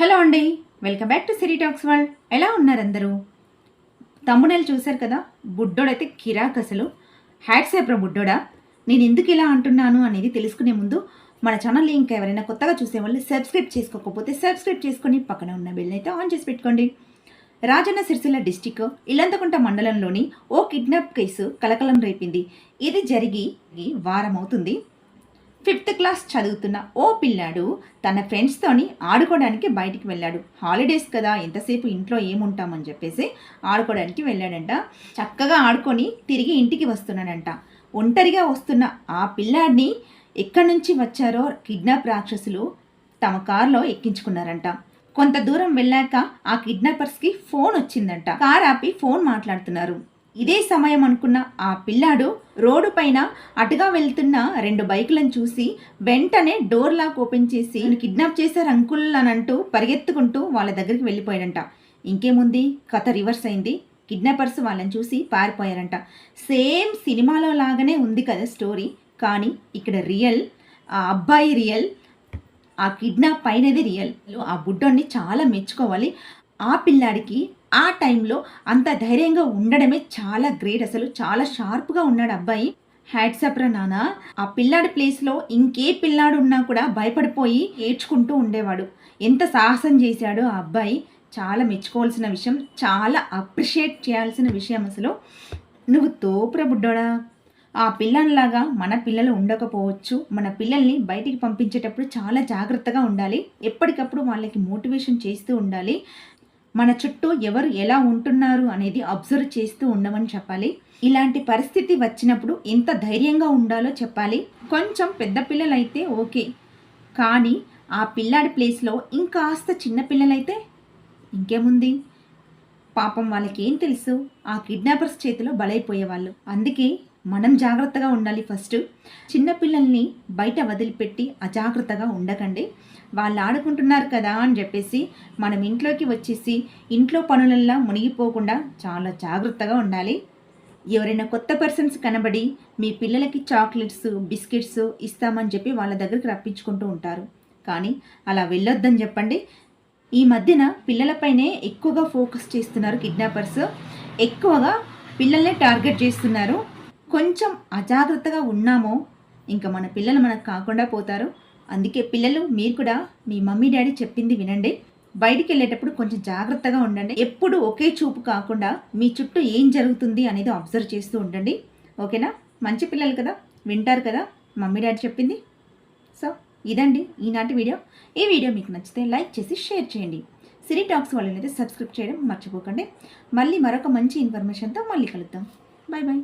Hello అండి. Welcome back to Siri talks world. ఎలా ఉన్నారు అందరూ తమ్మునేలు చూశారు కదా బుడ్డోడైతే కిరాక్ అసలు. హ్యాట్స్ ఏప్రా బుడ్డోడా. నేను ఎందుకు ఇలా అంటున్నాను అనేది తెలుసుకునే ముందు మన ఛానల్ని ఇంకా ఎవరైనా కొత్తగా చూసే వాళ్ళు సబ్స్క్రైబ్ చేసుకోకపోతే సబ్స్క్రైబ్ చేసుకొని పక్కన ఉన్న బెల్ అయితే ఆన్ చేసి పెట్టుకోండి. రాజన్న సిరిసిల్ల డిస్టిక్ ఇల్లంతకుంట మండలంలోని ఓ కిడ్నాప్ కేసు కలకలం రేపింది. ఇది జరిగి వారం అవుతుంది ఫిఫ్త్ క్లాస్ చదువుతున్న ఓ పిల్లాడు తన ఫ్రెండ్స్తోని ఆడుకోవడానికి బయటికి వెళ్ళాడు. హాలిడేస్ కదా ఎంతసేపు ఇంట్లో ఏముంటామని చెప్పేసి ఆడుకోవడానికి వెళ్ళాడంట. చక్కగా ఆడుకొని తిరిగి ఇంటికి వస్తున్నాడంట. ఒంటరిగా వస్తున్న ఆ పిల్లాడిని ఎక్కడి నుంచి వచ్చారో కిడ్నాప్ రాక్షసులు తమ కారులో ఎక్కించుకున్నారంట. కొంత దూరం వెళ్ళాక ఆ కిడ్నాపర్స్కి ఫోన్ వచ్చిందంట. కార్ ఆపి ఫోన్ మాట్లాడుతున్నారు. ఇదే సమయం అనుకున్న ఆ పిల్లాడు రోడ్డు పైన అటుగా వెళ్తున్న రెండు బైకులను చూసి వెంటనే డోర్ లాక్ ఓపెన్ చేసి కిడ్నాప్ చేశారు అంకుల్ అని అంటూ పరిగెత్తుకుంటూ వాళ్ళ దగ్గరికి వెళ్ళిపోయాడంట. ఇంకేముంది? కథ రివర్స్ అయింది. కిడ్నాపర్స్ వాళ్ళని చూసి పారిపోయారంట. సేమ్ సినిమాలో లాగానే ఉంది కదా స్టోరీ. కానీ ఇక్కడ రియల్ ఆ అబ్బాయి రియల్ ఆ కిడ్నాప్ అయినది రియల్. ఆ బుడ్డోని చాలా మెచ్చుకోవాలి. ఆ పిల్లాడికి ఆ టైంలో అంత ధైర్యంగా ఉండడమే చాలా గ్రేట్. అసలు చాలా షార్ప్గా ఉన్నాడు అబ్బాయి. హ్యాట్సప్రా నాన్న. ఆ పిల్లాడి ప్లేస్లో ఇంకే పిల్లాడు ఉన్నా కూడా భయపడిపోయి ఏడ్చుకుంటూ ఉండేవాడు. ఎంత సాహసం చేశాడో ఆ అబ్బాయి. చాలా మెచ్చుకోవాల్సిన విషయం చాలా అప్రిషియేట్ చేయాల్సిన విషయం అసలు. నువ్వు తోపుర బుడ్డోడా. ఆ పిల్లల్లాగా మన పిల్లలు ఉండకపోవచ్చు. మన పిల్లల్ని బయటికి పంపించేటప్పుడు చాలా జాగ్రత్తగా ఉండాలి. ఎప్పటికప్పుడు వాళ్ళకి మోటివేషన్ చేస్తూ ఉండాలి. మన చుట్టూ ఎవరు ఎలా ఉంటున్నారు అనేది అబ్జర్వ్ చేస్తూ ఉండమని చెప్పాలి. ఇలాంటి పరిస్థితి వచ్చినప్పుడు ఎంత ధైర్యంగా ఉండాలో చెప్పాలి. కొంచెం పెద్ద పిల్లలైతే ఓకే. కానీ ఆ పిల్లాడి ప్లేస్లో ఇంకాస్త చిన్నపిల్లలైతే ఇంకేముంది? పాపం వాళ్ళకి ఏం తెలుసు? ఆ కిడ్నాపర్స్ చేతిలో బలైపోయేవాళ్ళు. అందుకే మనం జాగ్రత్తగా ఉండాలి ఫస్ట్. చిన్నపిల్లల్ని బయట వదిలిపెట్టి అజాగ్రత్తగా ఉండకండి. వాళ్ళు ఆడుకుంటున్నారు కదా అని చెప్పేసి మనం ఇంట్లోకి వచ్చేసి ఇంట్లో పనులల్లా మునిగిపోకుండా చాలా జాగ్రత్తగా ఉండాలి. ఎవరైనా కొత్త పర్సన్స్ కనబడి మీ పిల్లలకి చాక్లెట్స్ బిస్కెట్స్ ఇస్తామని చెప్పి వాళ్ళ దగ్గరికి రప్పించుకుంటూ ఉంటారు. కానీ అలా వెళ్ళొద్దని చెప్పండి. ఈ మధ్యన పిల్లలపైనే ఎక్కువగా ఫోకస్ చేస్తున్నారు కిడ్నాపర్స్ ఎక్కువగా పిల్లల్ని టార్గెట్ చేస్తున్నారు. కొంచెం అజాగ్రత్తగా ఉన్నామో ఇంకా మన పిల్లలు మనకు కాకుండా పోతారు. అందుకే పిల్లలు మీరు కూడా మీ మమ్మీ డాడీ చెప్పింది వినండి. బయటికి వెళ్ళేటప్పుడు కొంచెం జాగ్రత్తగా ఉండండి. ఎప్పుడు ఒకే చూపు కాకుండా మీ చుట్టూ ఏం జరుగుతుంది అనేది అబ్జర్వ్ చేస్తూ ఉండండి. ఓకేనా? మంచి పిల్లలు కదా? వింటారు కదా? మమ్మీ డాడీ చెప్పింది. సో ఇదండి ఈనాటి వీడియో. ఈ వీడియో మీకు నచ్చితే లైక్ చేసి షేర్ చేయండి. సిరి టాక్స్ వాళ్ళని అయితే సబ్స్క్రైబ్ చేయడం మర్చిపోకండి. మళ్ళీ మరొక మంచి ఇన్ఫర్మేషన్తో మళ్ళీ కలుద్దాం. Bye bye